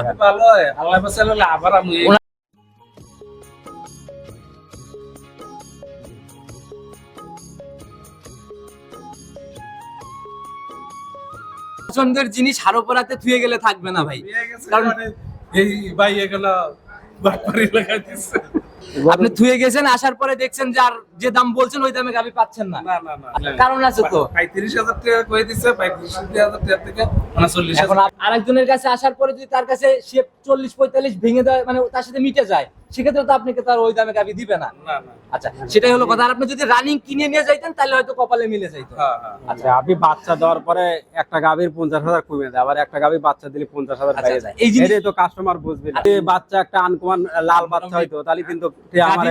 আপনি ভালো আল্লাহ বাসালে আবার আমি পছন্দের জিনিস হারো পরাতে থুয়ে গেলে থাকবে না ভাই। কারণ- মানে এই ভাই এগুলো বাটপারি লাগাই দিচ্ছে আপনি থুয়ে গেছেন আসার পরে দেখছেন যে আর যে দাম বলছেন ওই দামে গাবি পাচ্ছেন না। না না না কারণ আছে তো। পঁয়ত্রিশ হাজার টাকা কয়ে দিচ্ছে পঁয়ত্রিশ হাজার টাকা থেকে মানে চল্লিশ এখন হাজার আরেকজনের কাছে আসার পরে যদি তার কাছে সে চল্লিশ পঁয়তাল্লিশ ভেঙে দেয় মানে তার সাথে মিটে যায় সেক্ষেত্রে তো আপনাকে তার ওই দামে গাবি দিবে না। না না। আচ্ছা সেটাই হলো কথা। আর আপনি যদি রানিং কিনে নিয়ে যাইতেন তাহলে হয়তো কপালে মিলে যাইতো। হ্যাঁ হ্যাঁ। আচ্ছা। আপনি বাচ্চা দেওয়ার পরে একটা গাভীর পঞ্চাশ হাজার কমে দেয় আবার একটা গাভীর বাচ্চা দিলে পঞ্চাশ হাজার আচ্ছা, আচ্ছা, এই জিনিস- তো কাস্টমার বুঝবে বাচ্চা একটা আনকমান লাল বাচ্চা হয়তো তাহলে কিন্তু আমার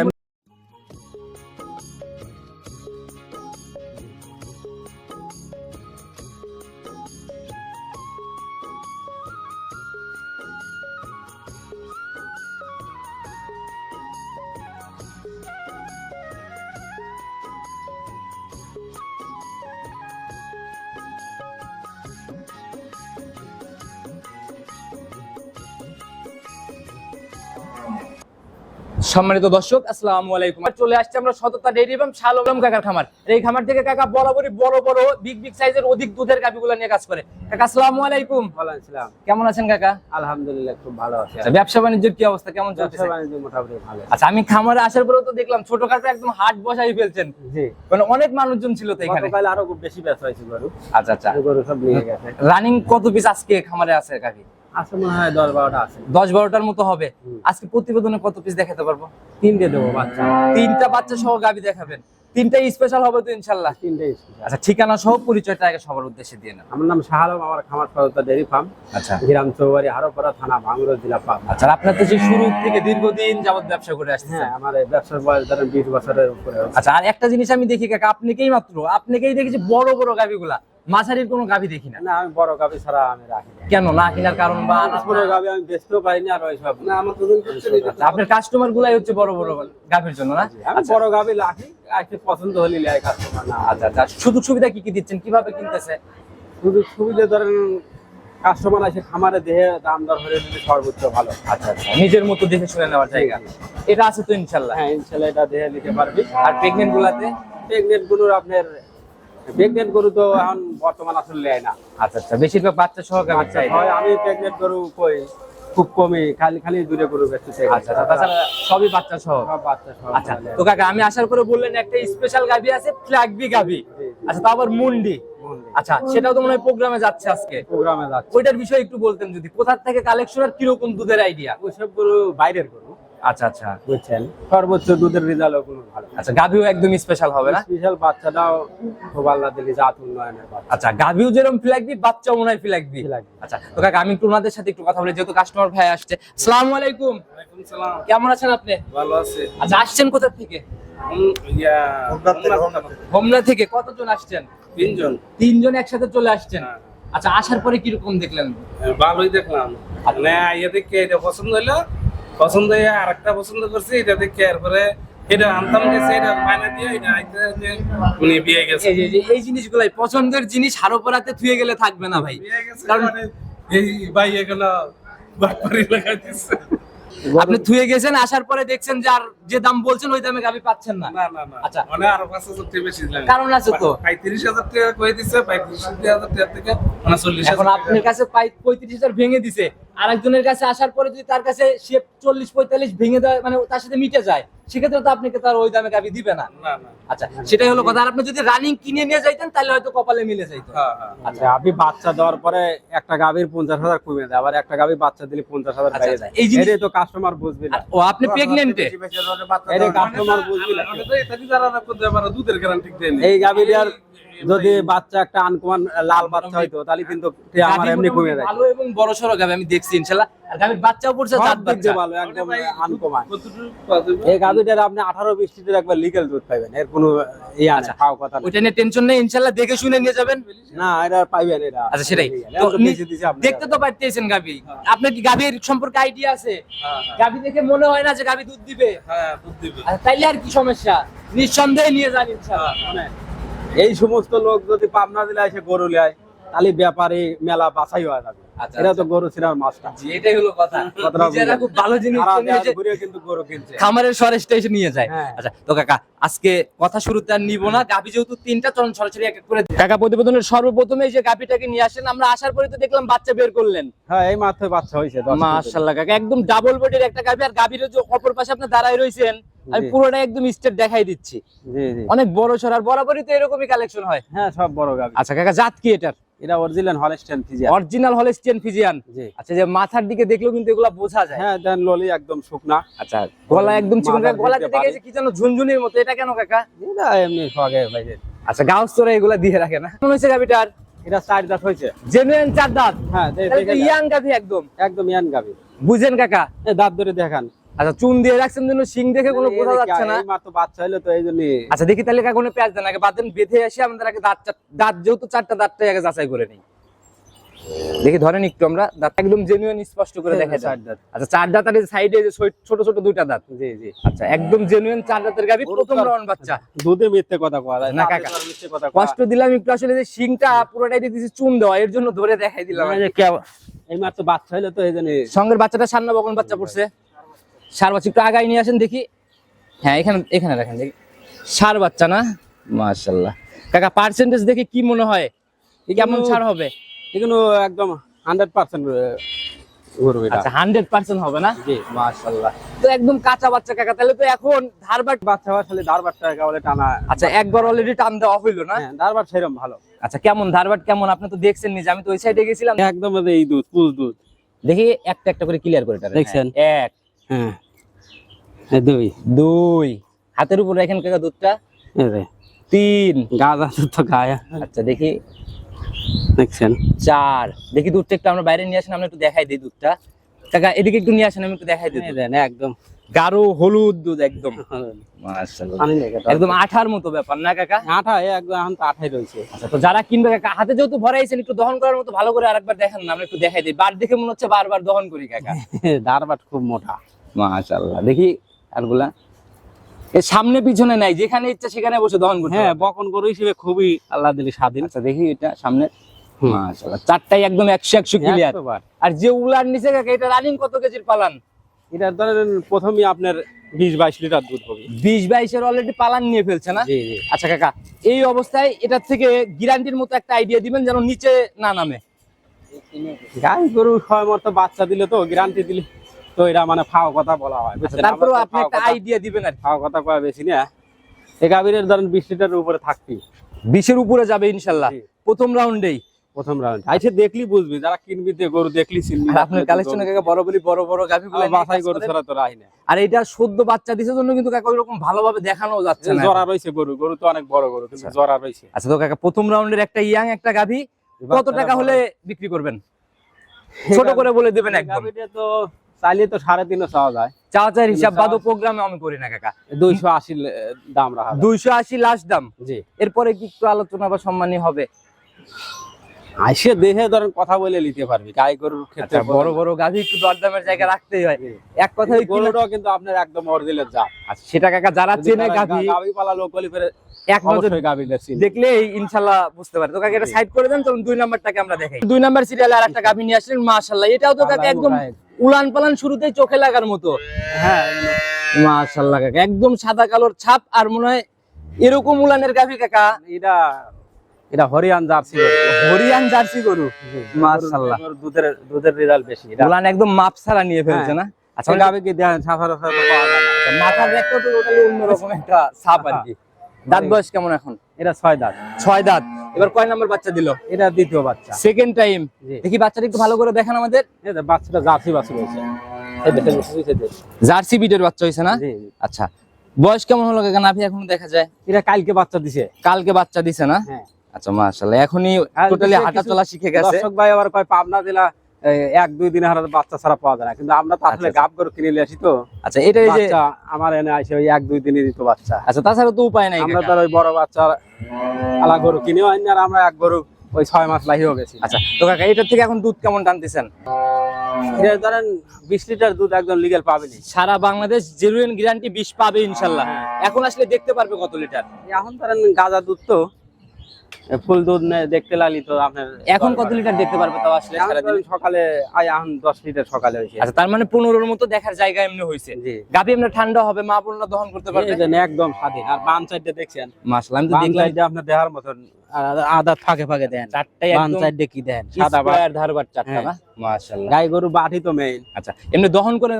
সম্মানিত দর্শক আসসালামু আলাইকুম। চলে আসছে আমরা সততা ডেইরি এবং শাহ কাকার খামার। এই খামার থেকে কাকা বরাবরই বড় বড় বিগ বিগ সাইজের অধিক দুধের গাভিগুলো নিয়ে কাজ করে। কাকা আসসালামু আলাইকুম। ছিলাম কেমন আছেন কাকা? আলহামদুলিল্লাহ খুব ভালো আছে। আচ্ছা, ব্যবসা বাণিজ্যের কি অবস্থা? কেমন চলছে ব্যবসা বাণিজ্য মোটামুটি ভালো। আচ্ছা আমি খামারে আসার পরেও তো দেখলাম ছোট ছোটখাটো একদম হাট বসাই ফেলছেন। জি। মানে অনেক মানুষজন ছিল তো এখানে। গতকাল আরও খুব বেশি ব্যস্ত হয়েছে গরু। আচ্ছা আচ্ছা। গরু সব নিয়ে গেছে। রানিং কত পিস আজকে খামারে আছে কাকি? আছে মনে হয় দশ বারোটা আছে। দশ বারোটার মতো হবে। আজকে প্রতিবেদনে কত পিস দেখাতে পারব? তিনটে দেবো বাচ্চা। তিনটা বাচ্চা সহ গাভি দেখাবেন। তিনটা স্পেশাল হবে তো ইনশাল্লাহ। তিনটে আচ্ছা ঠিকানা সহ পরিচয়টা আগে সবার উদ্দেশ্যে দিয়ে নেন। আমার নাম শাহ আলম আমার খামার সদতা ডেরি ফার্ম। আচ্ছা। চৌবাড়ি হারোপাড়া থানা ভাঙ্গুর জেলা পাবনা। আচ্ছা আপনার তো যে শুরু থেকে দীর্ঘদিন যাবত ব্যবসা করে আসছেন। হ্যাঁ আমার ব্যবসার বয়স ধরেন বিশ বছরের উপরে। আচ্ছা আর একটা জিনিস আমি দেখি কাকা আপনাকেই মাত্র আপনাকেই দেখেছি বড় বড় গাভিগুলা মাঝারির কোনো গাভী দেখি না। না আমি বড় গাভি ছাড়া আমি রাখি কেন? না কেনার কারণ বা বড় গাভি আমি বেচতেও পারিনি আর ওইসব না আমার আচ্ছা, আপনার কাস্টমার গুলাই হচ্ছে বড় বড় গাভীর জন্য না? আমি বড় গাভি রাখি আজকে পছন্দ হলে লাই কাস্টমার না আচ্ছা আচ্ছা। সুযোগ সুবিধা কি কি দিচ্ছেন? কীভাবে কিনতেছে? শুধু সুবিধা ধরেন কাস্টমার আছে খামারে দেহে দাম দর হলে যদি সর্বোচ্চ ভালো। আচ্ছা আচ্ছা। নিজের মতো দেখে শুনে নেওয়ার জায়গা। এটা আছে তো ইনশাল্লাহ। হ্যাঁ ইনশাল্লাহ এটা দেহে নিতে পারবি। আর প্রেগনেন্ট গুলাতে? প্রেগনেন্ট গরুর আপনার প্রেগনেন্ট গরু তো এখন বর্তমান আসলে নেয় না। আচ্ছা আচ্ছা বেশিরভাগ বাচ্চা সহ গাভি চাই? হয় আমি প্রেগনেন্ট গরু কই খুব কমই খালি খালি দূরে বেচতে আচ্ছা আচ্ছা, তাছাড়া সবই বাচ্চা সহ? সব বাচ্চা সব আচ্ছা তো কাকা আমি আসার করে বললেন একটা স্পেশাল গাভি আছে ফ্ল্যাগবি গাভি। আচ্ছা তো আবার মুন্ডি। আচ্ছা সেটাও তো মনে হয় প্রোগ্রামে যাচ্ছে আজকে। প্রোগ্রামে যাচ্ছে। ওইটার বিষয়ে একটু বলতেন যদি কোথা থেকে কালেকশন আর কীরকম দুধের আইডিয়া ওইসব গরু বাইরের গরু। আচ্ছা আচ্ছা। বুঝছেন? সর্বোচ্চ দুধের রেজাল্টও কোনো ভালো আচ্ছা গাভিও একদম স্পেশাল হবে না? স্পেশাল বাচ্চাটাও খুব আল্লাহ দিলি জাত উন্নয়নের আচ্ছা গাভিও যেরকম ফ্ল্যাগবি বাচ্চাও মনে হয় ফ্ল্যাগবি ফ্ল্যাগবি। আচ্ছা তো কাকা আমি একটু ওনাদের সাথে একটু কথা বলি যেহেতু কাস্টমার ভাই আসছে। আসসালামু আলাইকুম। ওয়ালাইকুম সালাম। কেমন আছেন আপনি? ভালো আছে। আচ্ছা আসছেন কোথা থেকে? হোমনা থেকে কতজন আসছেন? তিনজন। তিনজন একসাথে চলে আসছেন। হ্যাঁ। আচ্ছা আসার পরে কীরকম দেখলেন? ভালোই দেখলাম। মানে ইয়ে দেখে এটা পছন্দ হইল পছন্দ হয়ে আর একটা পছন্দ করছি এটা দেখে এরপরে এটা আনতাম গেছে এটা মাইনা দিয়ে এটা আইতে উনি বিয়ে গেছে। এই যে- এই জিনিসগুলাই পছন্দের জিনিস হারো পরাতে থুয়ে গেলে থাকবে না ভাই। গেছে কারণ- মানে এই ভাই এগুলো বাটপারি লাগাই দিচ্ছে আপনি থুয়ে গেছেন আসার পরে দেখছেন যে আর যে দাম বলছেন ওই দামে গাবি পাচ্ছেন না। না না না। আচ্ছা। মানে আরও পাঁচ হাজার টাকা বেশি লাগে কারণ আছে তো। পঁয়ত্রিশ হাজার টাকা কই দিচ্ছে পঁয়ত্রিশ হাজার টাকা থেকে মানে এখন আপনার কাছে পাই- পঁয়ত্রিশ হাজার ভেঙে দিছে। আরেকজনের কাছে আসার পরে যদি তার কাছে সে চল্লিশ পঁয়তাল্লিশ ভেঙে দেয় মানে তার সাথে মিটে যায় সেক্ষেত্রে তো আপনাকে তার ওই দামে গাবি দিবে না। না না। আচ্ছা সেটাই হলো কথা। আর আপনি যদি রানিং কিনে নিয়ে যাইতেন তাহলে হয়তো কপালে মিলে যাইতো। হ্যাঁ হ্যাঁ। আচ্ছা। আপনি বাচ্চা দেওয়ার পরে একটা গাভীর পঞ্চাশ হাজার কমে যায় আবার একটা গাভীর বাচ্চা দিলে পঞ্চাশ হাজার বেড়ে বাইরে আচ্ছা, এই জিনিস- তো কাস্টমার বুঝবে না। ও আপনি প্রেগনেন্টে কাস্টমার বুঝবে না। এই তো এটাকে যদি বাচ্চা একটা আনকমান লাল বাচ্চা হয়তো তাহলে কিন্তু আমার এমনি কমে যায়। ভালো এবং বড় সড়ো গাবি আমি দেখছি ইনশাল্লাহ। আর গাবির বাচ্চাও পড়ছে বাচ্চা। ভালো একদম আনকমান। এই গাভীটার আপনি আঠারো বিশ লিটার একবার লিগেল দুধ পাইবেন এর কোনো ইয়া আচ্ছা। আছে খাও কথা। ওইটা নিয়ে টেনশন নেই ইনশাল্লাহ দেখে শুনে নিয়ে যাবেন। না এটা পাইবেন এটা আচ্ছা সেটাই। দেখতে তো পারতেছেন গাবি আপনার কি গাবির সম্পর্কে আইডিয়া আছে? হ্যাঁ হ্যাঁ। গাবি দেখে মনে হয় না যে গাবি দুধ দিবে। হ্যাঁ দুধ দিবে। আচ্ছা, তাইলে আর কি সমস্যা? নিঃসন্দেহে নিয়ে যান ইনশাল্লাহ। মানে এই সমস্ত লোক যদি পাবনা জেলায় এসে গরু লেয় তাহলে ব্যাপারে মেলা বাছাই হয়ে আচ্ছা, এটা তো আচ্ছা। গরু ছিনার মাছটা জি এটাই হলো কথা। কথাটা নিজেরা খুব ভালো জিনিস সারা কিনে দেশ এসে ঘুরে কিন্তু গরু কিনছে। খামারের সরেজটা এসে নিয়ে যায়। হ্যাঁ। আচ্ছা তো কাকা আজকে কথা শুরুতে আর নিব না। গাভি যেহেতু তিনটা সরাসরি এক এক করে কাকা প্রতিবেদনের সর্বপ্রথমে এই যে গাভিটাকে নিয়ে আসেন আমরা আসার পরে তো দেখলাম বাচ্চা বের করলেন। হ্যাঁ এই মাত্র বাচ্চা হয়েছে মাশাআল্লাহ কাকা একদম ডাবল বডির একটা গাভি আর গাভির যে অপর পাশে আপনি দাঁড়ায় রয়েছেন আমি। পুরোটা একদম স্টেট দেখাই দিচ্ছি। জি জি। অনেক বড় সর আর বরাবরই তো এরকমই কালেকশন হয়। হ্যাঁ সব বড় গাবি আচ্ছা কাকা জাত কি এটার? এটা অরিজিনাল হলস্টেন অরিজিনাল ফিজিয়ান আচ্ছা যে মাথার দিকে দেখলেও কিন্তু এগুলা বোঝা যায়। হ্যাঁ দেন ললি একদম শুকনা। আচ্ছা গলা একদম চিকন গলা দিকে গেছে কি যেন ঝুনঝুনির মতো এটা কেন কাকা? এটা এমনি বাইরে আচ্ছা গাউস তোরা এগুলা দিয়ে রাখে না। কেমন হয়েছে গাভিটার? এটা চার দাঁত হয়েছে। জেনুইন চার দাঁত? হ্যাঁ। ইয়াং একদম। একদম গাবি বুঝেন কাকা। দাঁত ধরে দেখান। আচ্ছা চুন দিয়ে রাখছেন জন্য সিং দেখে কোনো বোঝা যাচ্ছে না। এই মাত্র বাচ্চা হইল তো এই জন্য আচ্ছা দেখি তাহলে কাকা কোনো পেঁয়াজ দেন? আগে বাদ দেন বেঁধে এসে আমাদের আগে দাঁত দাঁত যেহেতু চারটা দাঁতটাই আগে যাচাই করে নিই। দেখি ধরেন একটু আমরা দাঁত একদম জেনুইন স্পষ্ট করে দেখা যায় চার দাঁত। আচ্ছা চার দাঁত আর সাইডে যে ছোট- ছোট দুইটা দাঁত। জি জি। আচ্ছা একদম জেনুইন চার দাঁতের গাভি প্রথম রাউন্ড বাচ্চা। দুধে মিথ্যে কথা কওয়া যায় না, কাকা। মিথ্যে কথা কষ্ট দিলাম একটু আসলে যে শিংটা পুরোটাই দিয়ে দিয়েছি চুন দেওয়া এর জন্য ধরে দেখাই দিলাম। এই যে কেউ- এই মাত্র বাচ্চা হইল তো এই জন্য সঙ্গের বাচ্চাটা সান্না বকন বাচ্চা পড়ছে। সার বাচ্চা একটু আগাই নিয়ে আসেন দেখি। হ্যাঁ এখানে এখানে রাখেন দেখি। সার বাচ্চা না? মাশাল্লাহ কাকা পার্সেন্টেজ দেখে কি মনে হয়? কেমন ছাড় হবে? এগুলো একদম হান্ড্রেড পার্সেন্ট আচ্ছা হান্ড্রেড পার্সেন্ট হবে না? জি। মাশাল্লাহ তো একদম কাঁচা বাচ্চা কাকা তাহলে তো এখন ধারবাট বাচ্চা ধারবাট টাকা বলে টানা আচ্ছা একবার অলরেডি টান দেওয়া হইল না? হ্যাঁ ধারবাট সেরকম ভালো। আচ্ছা কেমন ধারবাট কেমন? আপনি তো দেখছেন নিজে আমি তো ওই সাইডে গেছিলাম। একদম এই দুধ পুল দুধ। দেখি একটা একটা করে ক্লিয়ার করে দেখছেন? এক হ্যাঁ। দুই। দুই। হাতের উপর রাখেন কাকা দুধটা? তিন। গাঁদা দুধ তো গায়ে আচ্ছা দেখি। দেখছেন? চার। দেখি দুধটা একটু আমরা বাইরে নিয়ে আসেন আমরা একটু দেখাই দিই দুধটা। কাকা এদিকে একটু নিয়ে আসেন আমি একটু দেখাই দিই দেন একদম। গাঢ় হলুদ দুধ একদম। একদম আঠার মতো ব্যাপার না কাকা? আঠা একদম এখন তো আঠাই রয়েছে। আচ্ছা তো যারা কিনবে কাকা হাতে যেহেতু ভরাইছেন একটু দহন করার মতো ভালো করে আরেকবার দেখেন না আমরা একটু দেখাই দিই। বার দেখে মনে হচ্ছে বারবার দহন করি কাকা। ধারবাট খুব মোটা। মাশাআল্লাহ। দেখি আরগুলা এর সামনে পিছনে নাই যেখানে ইচ্ছা সেখানে বসে দহন করতে হ্যাঁ হ্যাঁ বকন গরু হিসেবে খুবই আল্লাহ দিলি স্বাধীন। আচ্ছা দেখি এটা সামনে। মাশাআল্লাহ চারটাই একদম একশো একশো ক্লিয়ার আর যে উলার নিচে কাকা এটা রানিং কত কেজির পালান? এটার ধরেন প্রথমই আপনার বিশ বাইশ লিটার দুধ হবে। বিশ বাইশের অলরেডি পালান নিয়ে ফেলছে না? জি জি। আচ্ছা কাকা এই অবস্থায় এটার থেকে গ্যারান্টির মতো একটা আইডিয়া দিবেন যেন নিচে না নামে। গাই গরু মতো বাচ্চা দিলে তো গ্যারান্টি দিলে তো এটা মানে ফাও কথা বলা হয় বুঝছেন? তারপরেও আপনি ফাও একটা আইডিয়া দিবেন আর ফাও কথা কয়া বেশি না। এই গাভীরের ধরেন বিশ লিটারের উপরে থাকবি বিশের উপরে যাবে ইনশাল্লাহ। প্রথম রাউন্ডেই প্রথম রাউন্ড আইসে দেখলি বুঝবি যারা কিনবি তে গরু দেখলি চিনবি আর আপনার কালেকশনে কাকা বরাবরই বড় বড় গাভি আমার বাছাই গরু ছাড়া তো রাই না। আর এটা সদ্য বাচ্চা দিছে জন্য কিন্তু কাকা ওইরকম ভালোভাবে দেখানো যাচ্ছে না। জরা রয়েছে গরু গরু তো অনেক বড় গরু কিন্তু জরা রয়েছে আচ্ছা তো কাকা প্রথম রাউন্ডের একটা ইয়াং একটা গাভি কত টাকা হলে বিক্রি করবেন? ছোট করে বলে দিবেন একদম। গাভীটা তো চাইলে তো সাড়ে তিনও চাওয়া যায়। চাই হিসাব বাদও প্রোগ্রামে আমি করি না কাকা। দুইশো আশি দাম রাখা দুইশো আশি লাস্ট দাম। জি। এরপরে কি একটু আলোচনা বা সম্মানী হবে? আইসে দেখে ধরেন কথা বলে নিতে পারবি গাই গরুর ক্ষেত্রে আচ্ছা বড় বড় গাভি একটু দরদামের জায়গা রাখতেই হয়। এক কথাই কি গরুটাও কিন্তু আপনার একদম অরিজিনাল জাত। আচ্ছা, সেটা কাকা যারা চেনে গাভি গাভি পালা লোক বলি ফেরে এক নজর গাভি দেখছি দেখলেই ইনশাল্লাহ বুঝতে পারে তো কাকা এটা সাইড করে দেন চলুন দুই নাম্বারটাকে আমরা দেখাই। দুই নাম্বার সিরিয়ালে আর একটা গাভি নিয়ে আসলেন মাশাল্লাহ এটাও তো কাকা একদম উলান পালান শুরুতেই চোখে লাগার মতো। হ্যাঁ। মাশাল্লাহ কাকা একদম সাদা কালোর ছাপ আর মনে হয় এরকম উলানের গাভি কাকা। এটা এটা হরিয়ান জার্সি হরিয়ান জার্সি গরু? মাশাআল্লাহ। গরুর দুধের দুধের রেজাল্ট বেশি। উলান একদম মাপ ছাড়া নিয়ে ফেলছে না? আচ্ছা আচ্ছা গাভি কি দেন সাফার সাফার পাওয়া যায় মাথার একটা তো টোটালি অন্যরকম একটা ছাপ আর কি। দাঁত বয়স কেমন এখন? এটা ছয় দাঁত। ছয় দাঁত। এবার কয় নাম্বার বাচ্চা দিল? এটা দ্বিতীয় বাচ্চা। সেকেন্ড টাইম দেখি বাচ্চাটা একটু ভালো করে দেখান আমাদের। বাচ্চাটা জার্সি বাচ্চা রয়েছে। জার্সি বিটের বাচ্চা হয়েছে না। আচ্ছা। বয়স কেমন হলো কাকা? নাভি এখনও দেখা যায়? এটা কালকে বাচ্চা দিছে। কালকে বাচ্চা দিছে না? হ্যাঁ। আচ্ছা মাশাআল্লাহ। এখনই টোটালি হাঁটা চলা শিখে গেছে। দর্শক ভাই আবার কয় পাবনা জেলা এক দুই দিনে হারাতে বাচ্চা ছাড়া পাওয়া যায় না। কিন্তু আমরা তো আসলে আচ্ছা, গাব করে কিনে নিয়ে আসি তো। আচ্ছা এটা এই যে আমার এনে আসে ওই এক দুই দিনে দিত বাচ্চা। আচ্ছা তাছাড়া তো উপায় নাই আমরা। তো ওই বড় বাচ্চা আলা গরু কিনেও আনি আর আমরা এক গরু ওই ছয় মাস লাহিও গেছি। আচ্ছা তো কাকা এটার থেকে এখন দুধ কেমন টানতেছেন? এটা ধরেন বিশ লিটার দুধ একদম লিগেল পাবেনি সারা বাংলাদেশ জেনুইন গ্যারান্টি বিষ পাবে ইনশাল্লাহ। হ্যাঁ। এখন আসলে দেখতে পারবে কত লিটার। এখন ধরেন গাঁদা দুধ তো ফুল দুধ দেখতে লাগলি তো আপনার এখন কত লিটার দেখতে পারবে তাও আসলে সারাদিন? সকালে আই এখন দশ লিটার সকালে হয়েছে। আচ্ছা তার মানে পনেরোর মতো দেখার জায়গা এমনি হয়েছে। গাভী এমনি ঠান্ডা হবে মা বোনরা দহন করতে পারবে? একদম স্বাধীন। আর বাম সাইডে দেখছেন? মাসলাম তো দেখলাম সাইডে আপনার দেহার মতন আদা ফাঁকে ফাঁকে দেন। চারটাই বাম সাইডে কি দেন? সাদা বা স্কয়ার ধারবাট চারটা হ্যাঁ। না মাশাআল্লাহ। গাই গরু বাটি তো মেইন আচ্ছা এমনি দহন করে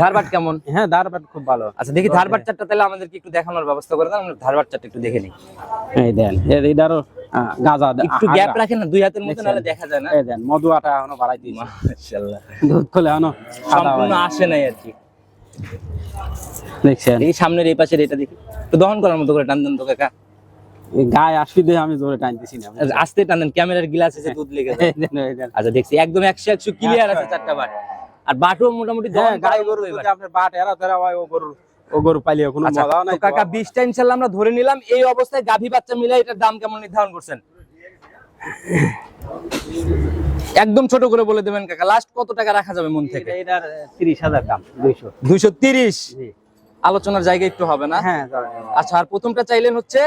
ধারবাট কেমন? হ্যাঁ দারবাট খুব ভালো। আচ্ছা দেখি ধারবাট চারটা তাহলে আমাদেরকে একটু দেখানোর ব্যবস্থা করে দেন আমরা ধারবাট চারটা একটু দেখে নিই। এই দেন এটারও গাজা একটু গ্যাপ রাখেন না দুই হাতের নাহলে দেখা যায় না। এই দেন মধু আটা এখনও বাড়াই দিয়েছে মাশাআল্লাহ। দুধ খোলে এখনও সম্পূর্ণ আসে নাই আর কি। দেখছেন? এই সামনের এই পাশের এটা দেখি। তো দহন করার মতো করে টান দেন তো কাকা। গায়ে আসবি দিয়ে আমি জোরে টানতেছি না। আস্তে টান দেন ক্যামেরার গ্লাস এসে দুধ লেগে। আচ্ছা দেখছি একদম একশো একশো ক্লিয়ার আছে চারটা বাট আর বাটও মোটামুটি গাই গরু যদি আপনার বাট এরা তেরা হয় ও গরুর ও গরু পাইলে কোনো নাই কাকা বিশটা ইনশাল্লাহ আমরা ধরে নিলাম। এই অবস্থায় গাভী বাচ্চা মিলে এটার দাম কেমন নির্ধারণ করছেন? একদম ছোট করে বলে দেবেন কাকা লাস্ট কত টাকা রাখা যাবে মন থেকে? এটা- এটার তিরিশ হাজার দাম দুইশো। দুইশো তিরিশ? জি। আলোচনার জায়গা একটু হবে না? হ্যাঁ আচ্ছা আর প্রথমটা চাইলেন হচ্ছে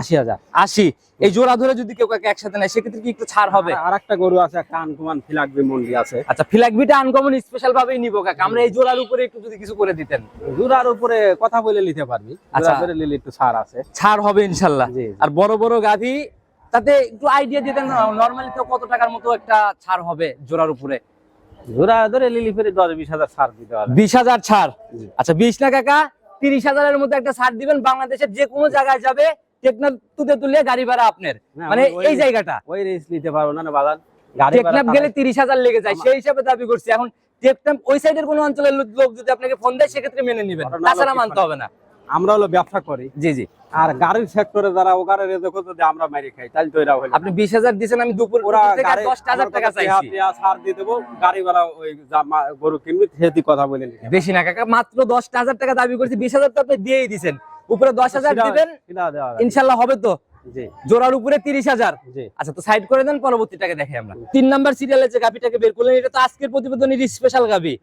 আশি হাজার। আশি। এই জোড়া ধরে যদি কেউ কাকে একসাথে নেয় সেক্ষেত্রে কি একটু ছাড় হবে? আর একটা গরু আছে কান কুমান ফিলাকবি মন্ডি আছে। আচ্ছা ফিলাকবিটা আনকমন স্পেশাল ভাবেই নিবো কাকা। আমরা এই জোড়ার উপরে একটু যদি কিছু করে দিতেন। জুরার উপরে কথা বলে নিতে পারবি। আচ্ছা। জোড়া নিলে একটু ছাড় আছে। ছাড় হবে ইনশাল্লাহ। জি, জি। আর বড় বড় গাভী তাতে একটু আইডিয়া দিতেন নর্মালি তো কত টাকার মতো একটা ছাড় হবে জোড়ার উপরে? জোড়া ধরে লিলি ফেরে দশ বিশ হাজার ছাড় দিতে হবে। বিশ হাজার ছাড়। আচ্ছা বিশ না কাকা? তিরিশ হাজারের মধ্যে একটা ছাড় দিবেন বাংলাদেশের যে কোনো জায়গায় যাবে টেকনাফ তুলে তুলে গাড়ি ভাড়া আপনার। মানে এই জায়গাটা। ওই রেস নিতে পারব না বাগান। টেকনাফ গেলে তিরিশ হাজার লেগে যায় সেই হিসাবে দাবি করছি। এখন টেকনাফ ওই সাইডের কোনো অঞ্চলের লোক- লোক যদি আপনাকে ফোন দেয় সেক্ষেত্রে মেনে নিবেন। তাছাড়া মানতে হবে না। আমরা হলো ব্যবসা করি। জি জি। আর গাড়ির সেক্টরে যারা ও গাড়ির দেখো যদি আমরা মেরে খাই তাহলে তো এরা হলো আপনি বিশ হাজার দিচ্ছেন আমি দুপুর ওরা দশ হাজার টাকা চাইছি। সার ছাড় দিয়ে দেবো গাড়ি ভাড়া ওই গরু কিনবি সেটি কথা বলে বেশি না কাকা মাত্র দশ হাজার টাকা দাবি করছি বিশ হাজার তো আপনি দিয়েই দিচ্ছেন উপরে দশ হাজার দিবেন। ইনশাল্লাহ হবে তো। জোড়ার উপরে তিরিশ হাজার। আচ্ছা তো সাইড করে দেন পরবর্তীটাকে দেখে আমরা। তিন নাম্বার সিরিয়ালে যে গাভিটাকে বের করলেন এটা তো আজকের প্রতিবেদনের স্পেশাল গাভি।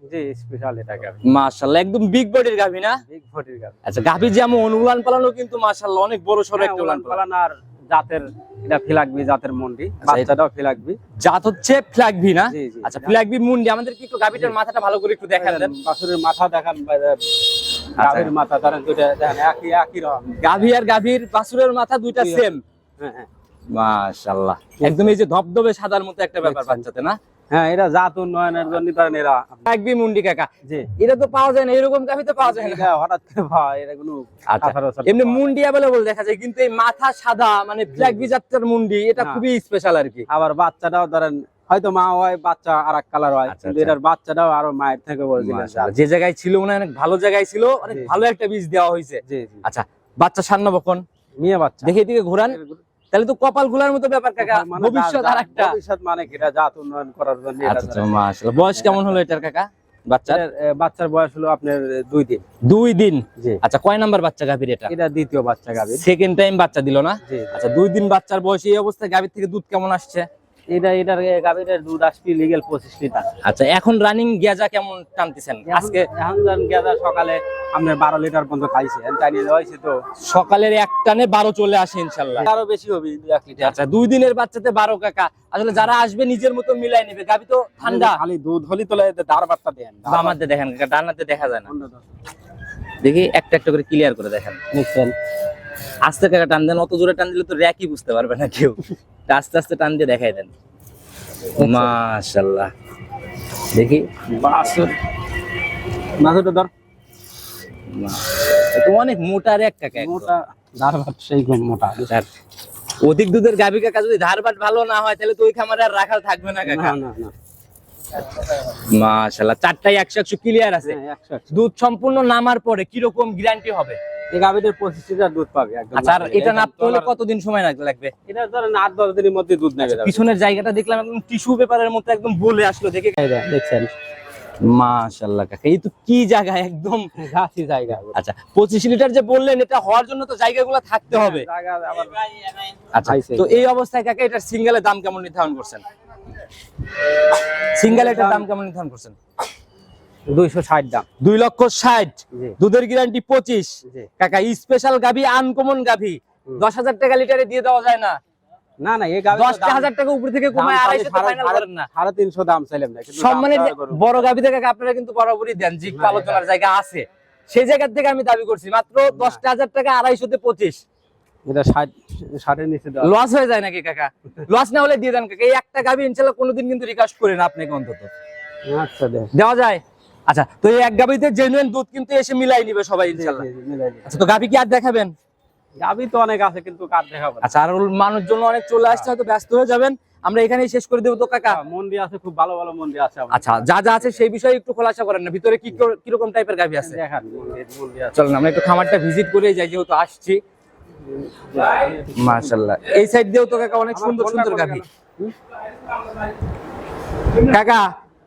স্পেশাল এটাকে মাশাল্লাহ একদম বিগ বডির গাভি না? বিগ গাড়ি আচ্ছা গাভি যেমন অনুলান পালানো কিন্তু মাশাল্লাহ অনেক বড় সড়ো একটা উলান পালান। আর জাতের এটা ফিলাকবি জাতের মন্ডি। আচ্ছা, বাচ্চাটাও ফিলাকবি জাত হচ্ছে না। আচ্ছা মুন্ডি আমাদের কি একটু গাভিটার মাথাটা ভালো করে একটু দেখান বাছুরের মাথা দেখান গাভীর মাথা ধরেন দুইটা দেখেন একই একই রকম। গাভি আর গাভির বাছুরের মাথা দুইটা সেম হ্যাঁ হ্যাঁ। একদম এই যে ধবধবে সাদার মতো একটা ব্যাপার বাচ্চাতে না? হ্যাঁ এটা জাত উন্নয়নের জন্য ধরেন এরা ফ্ল্যাগভি মুন্ডি কাকা। জি। এটা তো পাওয়া যায় না এরকম গাভি তো পাওয়া যায় না। হঠাৎ করে পাওয়া এটা কোনো আচ্ছা। এমনি। মুন্ডি অ্যাভেলেবল দেখা যায় কিন্তু এই মাথা সাদা মানে ফ্ল্যাগভি জাতের মুন্ডি এটা খুবই স্পেশাল আর কি। আবার বাচ্চাটাও ধরেন হয়তো মা হয় বাচ্চা আর এক কালার হয়। আচ্ছা, কিন্তু আচ্ছা। এটার বাচ্চাটাও আরও মায়ের থেকে বড় যে জায়গায় ছিল মনে অনেক ভালো জায়গায় ছিল অনেক ভালো একটা বীজ দেওয়া হয়েছে। আচ্ছা বাচ্চা সান্ন বকন মেয়ে বাচ্চা। দেখে এদিকে ঘোরান। তাহলে তো কপাল খোলার মতো ব্যাপার কাকা। মানে ভবিষ্যৎ আর একটা। ভবিষ্যৎ মানে কি? জাত উন্নয়ন করার জন্য আচ্ছা মাশাআল্লাহ। বয়স কেমন হলো এটার কাকা? বাচ্চার? বাচ্চার বয়স হলো আপনার দুই দিন। দুই দিন? আচ্ছা কয় নাম্বার বাচ্চা গাভীর এটা? এটা দ্বিতীয় বাচ্চা গাভীর। সেকেন্ড টাইম বাচ্চা দিল না? আচ্ছা দুই দিন বাচ্চার বয়স এই অবস্থায় গাভীর থেকে দুধ কেমন আসছে? এটা এটার গাভীরের দুধ আসছে লিগেল পঁচিশ লিটার। আচ্ছা এখন রানিং গেজা কেমন টানতেছেন? আজকে এখন গেদা সকালে আপনার বারো লিটার পর্যন্ত খাইছে চাইনিজ হয়েছে তো। সকালের এক টানে বারো চলে আসে ইনশাল্লাহ। আরও বেশি হবে এক লিটার। আচ্ছা দুই দিনের বাচ্চাতে বারো কাকা। আসলে যারা আসবে নিজের মতো মিলাই নেবে। গাভী তো ঠান্ডা। খালি দুধ হলি তোলে দাঁড় বার্তা দেন। বামাতে দেখেন কাকা ডানাতে দেখা যায় না। দেখি একটা একটা করে ক্লিয়ার করে দেখেন। দেখছেন আস্তে কাকা টান দেন অত জোরে টান দিলে তো র্যাকই বুঝতে পারবে না কেউ। আস্তে আস্তে টান দিয়ে দেখাই দেন। মাশাল্লাহ দেখি। বাসুর। ধর। তো অনেক মোটা র্যাক কাকা। মোটা সেই মোটা। অধিক দুধের গাভী কাকা যদি ধারবাট ভালো না হয় তাহলে তো ওই খামারে আর রাখাল থাকবে না কাকা। না না মাশাল্লাহ চারটাই একশো একশো ক্লিয়ার আছে। হ্যাঁ। দুধ সম্পূর্ণ নামার পরে কীরকম গ্যারান্টি হবে? এই গাভীটার পঁচিশ লিটার দুধ পাবে আচ্ছা আর এটা নাপতে হলে কতদিন সময় লাগবে এটা ধরেন আট দশ দিনের মধ্যে দুধ নেবে যাবে পিছনের জায়গাটা দেখলাম একদম টিস্যু পেপারের মতো একদম বলে আসলো এই দেখ, দেখছেন? মাশাল্লাহ কাকা এই তো কি জায়গা একদম ঘাসি জায়গা আচ্ছা পঁচিশ লিটার যে বললেন এটা হওয়ার জন্য তো জায়গাগুলো থাকতে হবে। আচ্ছা তো এই অবস্থায় কাকা এটার সিঙ্গেলের দাম কেমন নির্ধারণ করছেন? সিঙ্গেল এটার দাম কেমন নির্ধারণ করছেন? দুইশো ষাট দাম। দুই লক্ষ ষাট। দুধের গ্যারান্টি পঁচিশ। কাকা স্পেশাল গাভি আনকমন গাভি। দশ হাজার টাকা লিটারে দিয়ে দেওয়া যায় না। না না এই গাভী হাজার টাকা উপর থেকে কমায় আড়াইশো না। সাড়ে তিনশো দাম চাইলাম না সম্মানের বড় গাভি থেকে আপনারা কিন্তু বরাবরই দেন আলোচনার জায়গা আছে। সেই জায়গা থেকে আমি দাবি করছি মাত্র দশটা হাজার টাকা আড়াইশোতে পঁচিশ। এটা ষাটের নিচে লস হয়ে যায় নাকি কাকা? লস না হলে দিয়ে দেন কাকা। এই একটা গাভি ইনশাল্লাহ কোনোদিন কিন্তু রিকোয়েস্ট করেন আপনাকে অন্তত। আচ্ছা দেওয়া যায়? আচ্ছা তো এই এক গাভিতে জেনুইন দুধ কিন্তু এসে মিলাই নিবে সবাই ইনশাল্লাহ। আচ্ছা তো গাভি কি আর দেখাবেন? গাভী তো অনেক আছে কিন্তু কার দেখাবো? আচ্ছা আর ওর মানুষজন অনেক চলে আসছে হয়তো ব্যস্ত হয়ে যাবেন। আমরা এখানেই শেষ করে দেবো তো কাকা? হ্যাঁ, মন্দির আছে খুব ভালো ভালো মন্দির আছে আচ্ছা যা যা আছে সেই বিষয়ে একটু খোলাসা করেন না। ভিতরে কি কর- কীরকম টাইপের গাভি আছে? চলেন আমরা একটু খামারটা ভিজিট করে যাই যেহেতু আসছি। মাশাল্লাহ এই সাইড দিয়েও তো কাকা অনেক সুন্দর সুন্দর গাভি। কাকা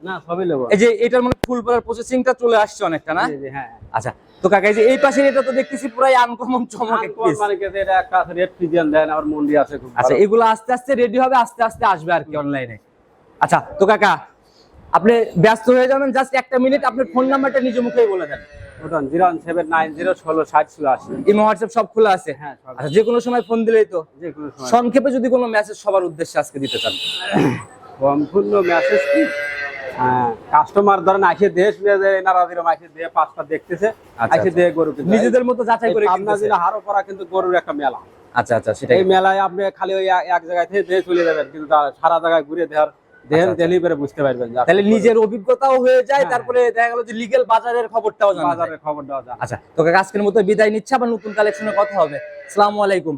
না সবই নেব। এই যে এটার মানে ফুল প্রসেসিংটা চলে আসছে অনেকটা না? হ্যাঁ। আচ্ছা তো কাকা এই যে এই পাশের এটা তো দেখতেছি পুরাই আনকমন চমক এক কোন piece। মানে কেটে এটা একটা রেড ফিজিয়ান দেন আর মন্দির আছে খুব আচ্ছা এগুলো আস্তে আস্তে রেডি হবে আস্তে আস্তে আসবে আর কি অনলাইনে আচ্ছা তো কাকা আপনি ব্যস্ত হয়ে যাবেন জাস্ট একটা মিনিট আপনার ফোন নাম্বারটা নিজে মুখেই বলে দেন। ওটা জিরো সেভেন নাইন জিরো ষোলো ষাট ছিল আসে ইমো হোয়াটসঅ্যাপ সব খোলা আছে? হ্যাঁ আচ্ছা যে কোনো সময় ফোন দিলেই তো। যে কোনো সময়। সংক্ষেপে যদি কোনো মেসেজ সবার উদ্দেশ্যে আজকে দিতে চান। সম্পূর্ণ মেসেজ কি? কাস্টমার ধরেন আসে দেশ নারাজিরম আসে দিয়ে পাঁচটা দেখতেছে আচ্ছা, আসে দিয়ে গরু নিজেদের মতো যাচাই করে কিনতেছে। জেলা হারো করা কিন্তু গরুর একটা মেলা। আচ্ছা আচ্ছা সেটাই। এই মেলায় আপনি খালি ওই এক- জায়গায় থেকে দিয়ে চলে যাবেন কিন্তু সারা জায়গায় ঘুরে দেওয়ার আচ্ছা। ডেলিভারি বুঝতে পারবেন তাহলে নিজের অভিজ্ঞতাও হয়ে যায় হ্যাঁ। তারপরে দেখা গেল যে বাজারের খবরটাও জানা বাজারের খবর দেওয়া যায়। আচ্ছা তোকে আজকের মতো বিদায় নিচ্ছে আবার নতুন কালেকশনে কথা হবে। আসসালামু আলাইকুম।